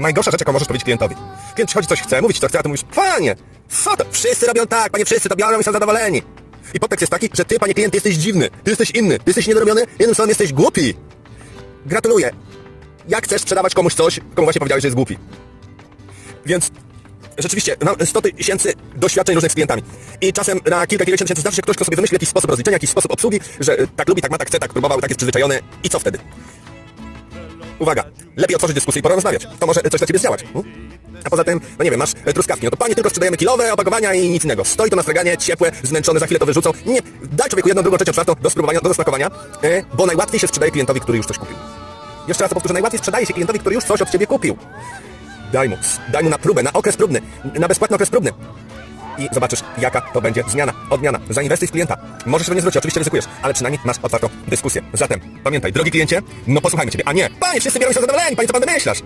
najgorsza rzecz, jaką możesz powiedzieć klientowi. Klient przychodzi, coś chce, mówi ci co chce, a ty mówisz, panie, co to? Wszyscy robią tak, panie, wszyscy to biorą i są zadowoleni. I podtekst jest taki, że ty, panie klient, jesteś dziwny, ty jesteś inny, ty jesteś niedorobiony, jednym słowem jesteś głupi. Gratuluję. Jak chcesz sprzedawać komuś coś, komu właśnie powiedziałeś, że jest głupi? Więc rzeczywiście mam 100 tysięcy doświadczeń różnych z klientami. I czasem na kilka, kilka tysięcy zdarzy ktoś, kto sobie wymyśli jakiś sposób rozliczenia, jakiś sposób obsługi, że tak lubi, tak ma, tak chce, tak próbował, tak jest przyzwyczajony. I co wtedy? Uwaga, lepiej otworzyć dyskusję i porozmawiać. To może coś dla ciebie zdziałać. Hmm? A poza tym, no nie wiem, masz e, truskawki, no to panie tylko sprzedajemy kilowe opakowania i nic innego. Stoi to na straganie, ciepłe, zmęczone, za chwilę to wyrzucą. Nie, daj człowieku jedną, drugą, trzecią, czwartą do spróbowania, do zasmakowania, e, bo najłatwiej się sprzedaje klientowi, który już coś kupił. Jeszcze raz to powtórzę, najłatwiej sprzedaje się klientowi, który już coś od ciebie kupił. Daj mu, daj mu na próbę, na okres próbny, na bezpłatny okres próbny. I zobaczysz, jaka to będzie zmiana, odmiana. Zainwestuj w klienta. Możesz sobie nie zwrócić, oczywiście ryzykujesz, ale przynajmniej masz otwartą dyskusję. Zatem, pamiętaj, drogi kliencie, no posłuchajmy Ciebie, a nie, panie, wszyscy biorą się zadowoleni, panie, co pan wymyślasz?